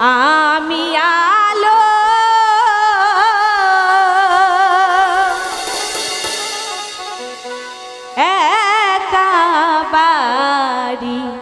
আমি আলো। একা বাড়ি